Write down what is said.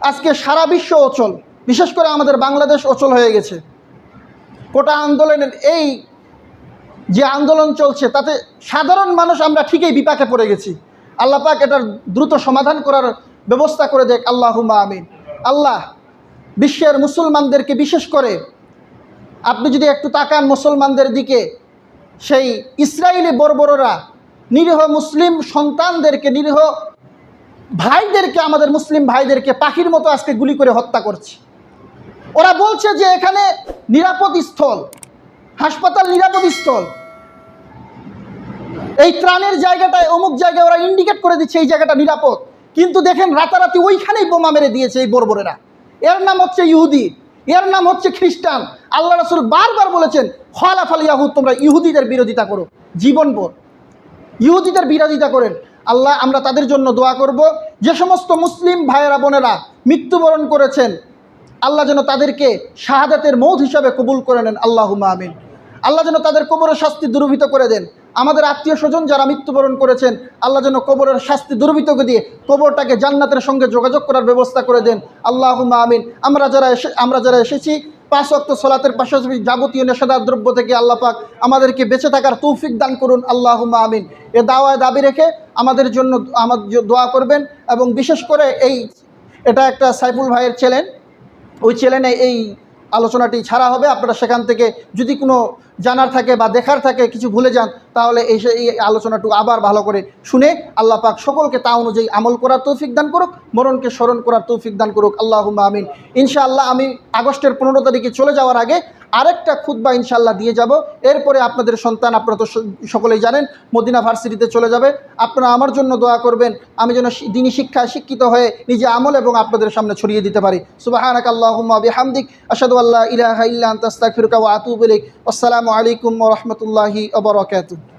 আজকে সারা বিশ্ব অচল, বিশেষ করে আমাদের বাংলাদেশ অচল হয়ে গেছে। কোটা আন্দোলনের এই যে আন্দোলন চলছে, তাতে সাধারণ মানুষ আমরা ঠিকই বিপাকে পড়ে গেছি। আল্লাহ পাক এটার দ্রুত সমাধান করার ব্যবস্থা করে দেখ আল্লাহুমা আমিন। আল্লাহ বিশ্বের মুসলমানদেরকে বিশেষ করে, আপনি যদি একটু তাকান মুসলমানদের দিকে, সেই ইসরায়েলি বর্বররা নিরীহ মুসলিম সন্তানদেরকে নিরীহ ভাইদেরকে, আমাদের মুসলিম ভাইদেরকে পাখির মতো আজকে গুলি করে হত্যা করছে। ওরা বলছে যে এখানে নিরাপদ স্থল, হাসপাতাল নিরাপদ স্থল। এই ত্রাণের জায়গাটায়, অমুক জায়গায় ওরা ইন্ডিকেট করে দিচ্ছে, এই জায়গাটা নিরাপদ। কিন্তু দেখেন, রাতারাতি ওইখানেই বোমা মেরে দিয়েছে এই বর্বরেরা। এর নাম হচ্ছে ইহুদি, এর নাম হচ্ছে খ্রিস্টান। আল্লাহ রাসুল বারবার বলেছেন, খলাফাল ইয়াহুদ তোমরা ইহুদিদের বিরোধিতা করো, জীবনভর। ইহুদিদের বিরোধিতা করেন। আল্লাহ আমরা তাদের জন্য দোয়া করব। যে সমস্ত মুসলিম ভাইয়েরা, বোনেরা মৃত্যুবরণ করেছেন, আল্লাহ যেন তাদেরকে শাহাদাতের মৌধ হিসাবে কবুল করে নেন। আল্লাহ আমিন। আল্লাহ যেন তাদের কবরের শাস্তি দুর্বৃত করে দেন। আমাদের আত্মীয় স্বজন যারা মৃত্যুবরণ করেছেন, আল্লাহ যেন কবরের শাস্তি দুর্বৃত দিয়ে কবরটাকে জান্নাতের সঙ্গে যোগাযোগ করার ব্যবস্থা করে দেন। আল্লাহ আমিন। আমরা যারা এসে আমরা যারা এসেছি, পাঁচ অক্ত সলাতের পাশাপাশি যাবতীয় নেশাদার দ্রব্য থেকে আল্লাহ পাক আমাদেরকে বেঁচে থাকার তৌফিক দান করুন। আল্লাহ আমিন। এ দাওয়ায় দাবি রেখে আমাদের জন্য আমার দোয়া করবেন এবং বিশেষ করে এই, এটা একটা সাইফুল ভাইয়ের চ্যানেল ওই চ্যানেলে এই আলোচনাটি ছাড়া হবে। আপনারা সেখান থেকে যদি কোনো জানার থাকে বা দেখার থাকে, কিছু ভুলে যান, তাহলে এই এই আলোচনাটুকু আবার ভালো করে শুনে আল্লাহ পাক সকলকে তা অনুযায়ী আমল করার তৌফিক দান করুক, মরণকে স্মরণ করার তৌফিক দান করুক। আল্লাহ আমিন। ইনশাআল্লাহ আমি আগস্টের পনেরো তারিখে চলে যাওয়ার আগে আরেকটা খুদ্া ইনশাল্লাহ দিয়ে যাব। এরপরে আপনাদের সন্তান, আপনারা তো সকলেই জানেন, মদিনা ভার্সিটিতে চলে যাবে। আপনারা আমার জন্য দোয়া করবেন, আমি যেন দিনী শিক্ষায় শিক্ষিত হয়ে নিজে আমল এবং আপনাদের সামনে ছড়িয়ে দিতে পারি। সুবাহানাক আল্লাহুম্মা বিহামদিক, আশহাদু আল্লা ইলাহা ইল্লা আনতা, আস্তাগফিরুকা ওয়া আতুবু আসসালামু আলাইকুম রহমতুল্লাহি রাহমাতুল্লাহি